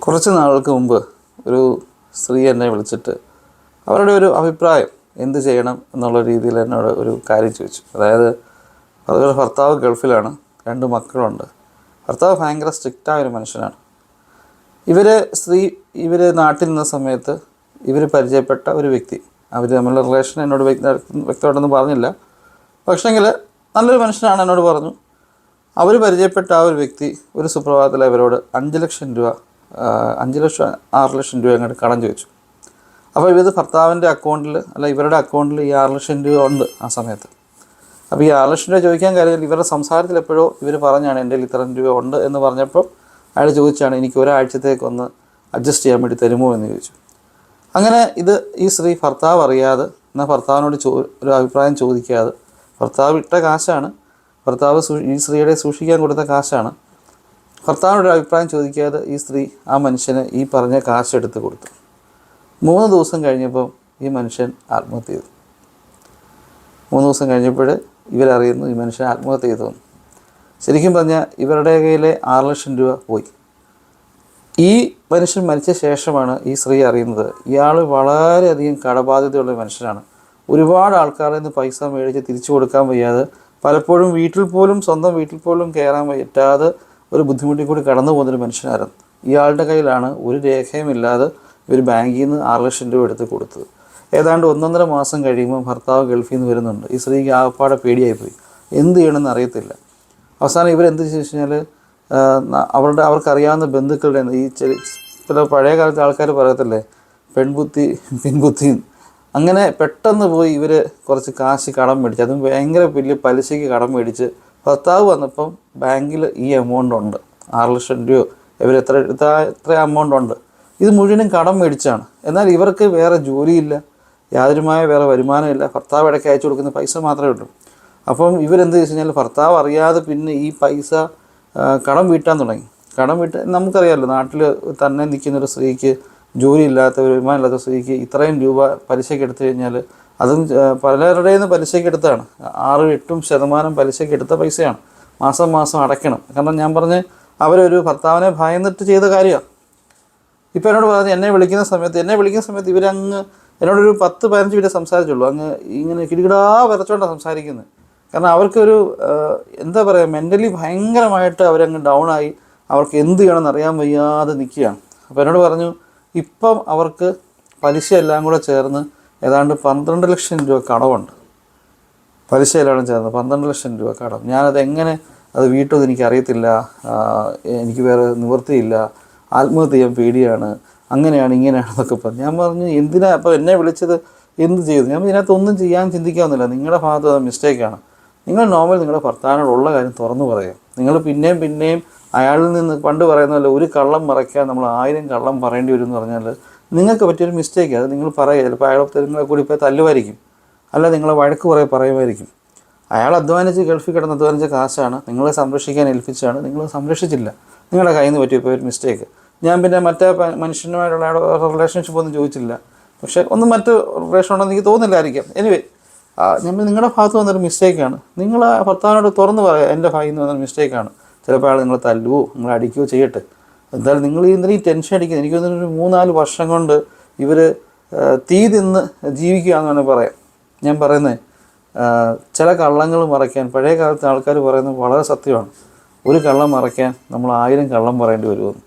കുറച്ച് നാളുകൾക്ക് മുമ്പ് ഒരു സ്ത്രീ എന്നെ വിളിച്ചിട്ട് അവരുടെ ഒരു അഭിപ്രായം എന്ത് ചെയ്യണം എന്നുള്ള രീതിയിൽ എന്നോട് ഒരു കാര്യം ചോദിച്ചു. അതായത് അവരുടെ ഭർത്താവ് ഗൾഫിലാണ് രണ്ട് മക്കളുണ്ട്. ഭർത്താവ് ഭയങ്കര സ്ട്രിക്റ്റായ ഒരു മനുഷ്യനാണ്. ഇവർ സ്ത്രീ ഇവർ നാട്ടിൽ നിന്ന സമയത്ത് ഇവർ പരിചയപ്പെട്ട ഒരു വ്യക്തി. അവർ തമ്മിലുള്ള റിലേഷൻ എന്നോട് വ്യക്തി വ്യക്തമായിട്ടൊന്നും പറഞ്ഞില്ല. പക്ഷേങ്കിൽ നല്ലൊരു മനുഷ്യനാണ് എന്നോട് പറഞ്ഞു. അവർ പരിചയപ്പെട്ട ആ ഒരു വ്യക്തി ഒരു സുപ്രഭാതത്തിൽ അവരോട് അഞ്ച് ലക്ഷം രൂപ അഞ്ച് ലക്ഷം ആറ് ലക്ഷം രൂപ അങ്ങോട്ട് കടം ചോദിച്ചു. അപ്പോൾ ഇവർ ഭർത്താവിന്റെ അക്കൗണ്ടിൽ അല്ല ഇവരുടെ അക്കൗണ്ടിൽ ഈ ആറ് ലക്ഷം രൂപ ഉണ്ട് ആ സമയത്ത്. അപ്പോൾ ഈ ആറ് ലക്ഷം രൂപ ചോദിക്കാൻ കാര്യം ഇവരുടെ സംസാരത്തിൽ എപ്പോഴോ ഇവർ പറഞ്ഞാണ് എന്റെ കയ്യിൽ ഇത്രയും രൂപ ഉണ്ട് എന്ന് പറഞ്ഞപ്പോൾ അയാൾ ചോദിച്ചാണ് എനിക്ക് ഒരാഴ്ചത്തേക്ക് ഒന്ന് അഡ്ജസ്റ്റ് ചെയ്യാൻ വേണ്ടി തരുമോ എന്ന് ചോദിച്ചു. അങ്ങനെ ഇത് ഈ സ്ത്രീ ഭർത്താവ് അറിയാതെ എന്നാൽ ഭർത്താവിനോട് ചോ ഒരു അഭിപ്രായം ചോദിക്കാതെ ഭർത്താവ് ഇട്ട കാശാണ് ഭർത്താവ് ഈ സ്ത്രീയുടെ സൂക്ഷിക്കാൻ കൊടുത്ത കാശാണ് ഭർത്താവിനോട് അഭിപ്രായം ചോദിക്കാതെ ഈ സ്ത്രീ ആ മനുഷ്യന് ഈ പറഞ്ഞ കാശ് എടുത്ത് കൊടുത്തു. മൂന്ന് ദിവസം കഴിഞ്ഞപ്പം ഈ മനുഷ്യൻ ആത്മഹത്യ ചെയ്തു. മൂന്ന് ദിവസം കഴിഞ്ഞപ്പോൾ ഇവരറിയുന്നു ഈ മനുഷ്യൻ ആത്മഹത്യ ചെയ്തു. ശരിക്കും പറഞ്ഞാൽ ഇവരുടെ കയ്യിലെ ആറ് ലക്ഷം രൂപ പോയി. ഈ മനുഷ്യൻ മരിച്ച ശേഷമാണ് ഈ സ്ത്രീ അറിയുന്നത്. ഇയാൾ വളരെയധികം കടബാധ്യതയുള്ള മനുഷ്യനാണ്. ഒരുപാട് ആൾക്കാരിൽ നിന്ന് പൈസ മേടിച്ച് തിരിച്ചു കൊടുക്കാൻ വയ്യാതെ പലപ്പോഴും വീട്ടിൽ പോലും സ്വന്തം വീട്ടിൽ പോലും കയറാൻ പറ്റാതെ ഒരു ബുദ്ധിമുട്ടിൽ കൂടി കടന്നു പോകുന്നൊരു മനുഷ്യനായിരുന്നു. ഇയാളുടെ കയ്യിലാണ് ഒരു രേഖയുമില്ലാതെ ഇവർ ബാങ്കിൽ നിന്ന് ആറ് ലക്ഷം രൂപ എടുത്ത് കൊടുത്തത്. ഏതാണ്ട് ഒന്നൊന്നര മാസം കഴിയുമ്പോൾ ഭർത്താവ് ഗൾഫിൽ നിന്ന് വരുന്നുണ്ട്. ഈ സ്ത്രീക്ക് ആകപ്പാടെ പേടിയായിപ്പോയി. എന്ത് ചെയ്യണമെന്ന് അറിയത്തില്ല. അവസാനം ഇവരെന്ത് ചെയ്തു കഴിഞ്ഞാൽ അവരുടെ അവർക്കറിയാവുന്ന ബന്ധുക്കളുടെ ഈ ചെറിയ ചില പഴയ കാലത്തെ ആൾക്കാർ പറയത്തില്ലേ പെൺബുദ്ധി പിൻബുദ്ധി. അങ്ങനെ പെട്ടെന്ന് പോയി ഇവർ കുറച്ച് കാശ് കടം മേടിച്ച് അതും ഭയങ്കര വലിയ പലിശയ്ക്ക് കടം മേടിച്ച് ഭർത്താവ് വന്നപ്പം ബാങ്കിൽ ഈ എമൗണ്ട് ഉണ്ട്. ആറ് ലക്ഷം രൂപയോ ഇവർ എത്ര എത്ര എമൗണ്ട് ഉണ്ട്. ഇത് മുഴുവനും കടം മേടിച്ചാണ്. എന്നാൽ ഇവർക്ക് വേറെ ജോലിയില്ല. യാതൊരുമായ വേറെ വരുമാനമില്ല. ഭർത്താവ് ഇടയ്ക്ക് അയച്ചു കൊടുക്കുന്ന പൈസ മാത്രമേ ഉള്ളൂ. അപ്പം ഇവരെന്ത് വെച്ച് കഴിഞ്ഞാൽ ഭർത്താവ് അറിയാതെ പിന്നെ ഈ പൈസ കടം വീട്ടാൻ തുടങ്ങി. കടം വീട്ട നമുക്കറിയാമല്ലോ നാട്ടിൽ തന്നെ നിൽക്കുന്ന ഒരു സ്ത്രീക്ക് ജോലിയില്ലാത്ത വരുമാനമില്ലാത്ത സ്ത്രീക്ക് ഇത്രയും രൂപ പലിശയ്ക്ക് എടുത്തു കഴിഞ്ഞാൽ അതും പലരുടെയിൽ നിന്ന് പലിശയ്ക്ക് എടുത്താണ് ആറും എട്ടും ശതമാനം പലിശയ്ക്ക് എടുത്ത പൈസയാണ്. മാസം മാസം അടയ്ക്കണം. കാരണം ഞാൻ പറഞ്ഞ് അവരൊരു ഭർത്താവിനെ ഭയന്നിട്ട് ചെയ്ത കാര്യമാണ്. ഇപ്പം എന്നോട് പറഞ്ഞ് എന്നെ വിളിക്കുന്ന സമയത്ത് എന്നെ വിളിക്കുന്ന സമയത്ത് ഇവരങ്ങ് എന്നോടൊരു പത്ത് പതിനഞ്ച് മിനിറ്റ് സംസാരിച്ചുള്ളൂ അങ്ങ് ഇങ്ങനെ കിടികിടാ വരച്ചോണ്ടാണ് സംസാരിക്കുന്നത് കാരണം അവർക്കൊരു എന്താ പറയുക മെന്റലി ഭയങ്കരമായിട്ട് അവരങ്ങ് ഡൗൺ ആയി അവർക്ക് എന്ത് ചെയ്യണമെന്ന് അറിയാൻ വയ്യാതെ നിൽക്കുകയാണ് അപ്പോൾ എന്നോട് പറഞ്ഞു ഇപ്പം അവർക്ക് പലിശ എല്ലാം കൂടെ ചേർന്ന് ഏതാണ്ട് പന്ത്രണ്ട് ലക്ഷം രൂപ കടമുണ്ട്. പലിശയിലാണ് ചേർന്നത്. ചേർന്ന് പന്ത്രണ്ട് ലക്ഷം രൂപ കടം. ഞാനത് എങ്ങനെ അത് വീട്ടുമെന്ന് എനിക്ക് അറിയത്തില്ല. എനിക്ക് വേറെ നിവൃത്തിയില്ല. ആത്മഹത്യ ചെയ്യാൻ പേടിയാണ്. അങ്ങനെയാണ് ഇങ്ങനെയാണെന്നൊക്കെ പറഞ്ഞു. ഞാൻ പറഞ്ഞു എന്തിനാ? അപ്പോൾ എന്നെ വിളിച്ചത് എന്ത് ചെയ്തു? ഞാൻ ഇതിനകത്ത് ഒന്നും ചെയ്യാൻ ചിന്തിക്കാവുന്നില്ല നിങ്ങളുടെ ഭാഗത്ത് അത് മിസ്റ്റേക്കാണ്. നിങ്ങൾ നോർമൽ നിങ്ങളുടെ ഭർത്താവിനോടുള്ള കാര്യം തുറന്നു പറയുക. നിങ്ങൾ പിന്നെയും പിന്നെയും അയാളിൽ നിന്ന് പണ്ട് പറയുന്നതല്ല ഒരു കള്ളം മറയ്ക്കാൻ നമ്മൾ ആയിരം കള്ളം പറയേണ്ടി വരും എന്ന് പറഞ്ഞാൽ നിങ്ങൾക്ക് പറ്റിയൊരു മിസ്റ്റേക്ക് അത് നിങ്ങൾ പറയുക. ചിലപ്പോൾ അയാൾ നിങ്ങളെ കൂടി ഇപ്പോൾ തല്ലുമായിരിക്കും. അല്ല നിങ്ങളെ വഴക്ക് കുറേ പറയുമായിരിക്കും. അയാൾ അധ്വാനിച്ച് ഗൾഫിൽ കിടന്ന് അധ്വാനിച്ച കാശാണ്. നിങ്ങളെ സംരക്ഷിക്കാൻ ഏൽപ്പിച്ചാണ് നിങ്ങൾ സംരക്ഷിച്ചില്ല. നിങ്ങളുടെ കയ്യിൽ നിന്ന് പറ്റിയപ്പോൾ ഒരു മിസ്റ്റേക്ക് ഞാൻ പിന്നെ മറ്റേ മനുഷ്യനുമായിട്ടുള്ള റിലേഷൻഷിപ്പ് ഒന്നും ചോദിച്ചില്ല. പക്ഷേ ഒന്നും മറ്റ് റിലേഷൻ ഉണ്ടെന്ന് എനിക്ക് തോന്നില്ലായിരിക്കാം എനിവേ ഞാൻ നിങ്ങളുടെ ഭാഗത്ത് വന്നൊരു മിസ്റ്റേക്കാണ് നിങ്ങൾ ഭർത്താവിനോട് തുറന്ന് പറയാം എന്റെ ഭാഗത്ത് നിന്ന് വന്നൊരു മിസ്റ്റേക്കാണ് ചിലപ്പോൾ അയാൾ നിങ്ങളെ തല്ലുവോ നിങ്ങളെ അടിക്കുകയോ ചെയ്യട്ടെ. എന്തായാലും നിങ്ങൾ ഈ ടെൻഷൻ അടിക്കുന്നത് എനിക്ക് തോന്നുന്നു ഒരു മൂന്നാൽ വർഷം കൊണ്ട് ഇവർ തീ തിന്ന് ജീവിക്കുക എന്നാണ് പറയാം. ഞാൻ പറയുന്നത് ചില കള്ളങ്ങൾ മറയ്ക്കാൻ പഴയ കാലത്തെ ആൾക്കാർ പറയുന്നത് വളരെ സത്യമാണ്. ഒരു കള്ളം മറയ്ക്കാൻ നമ്മൾ ആയിരം കള്ളം പറയേണ്ടി വരുമെന്ന്.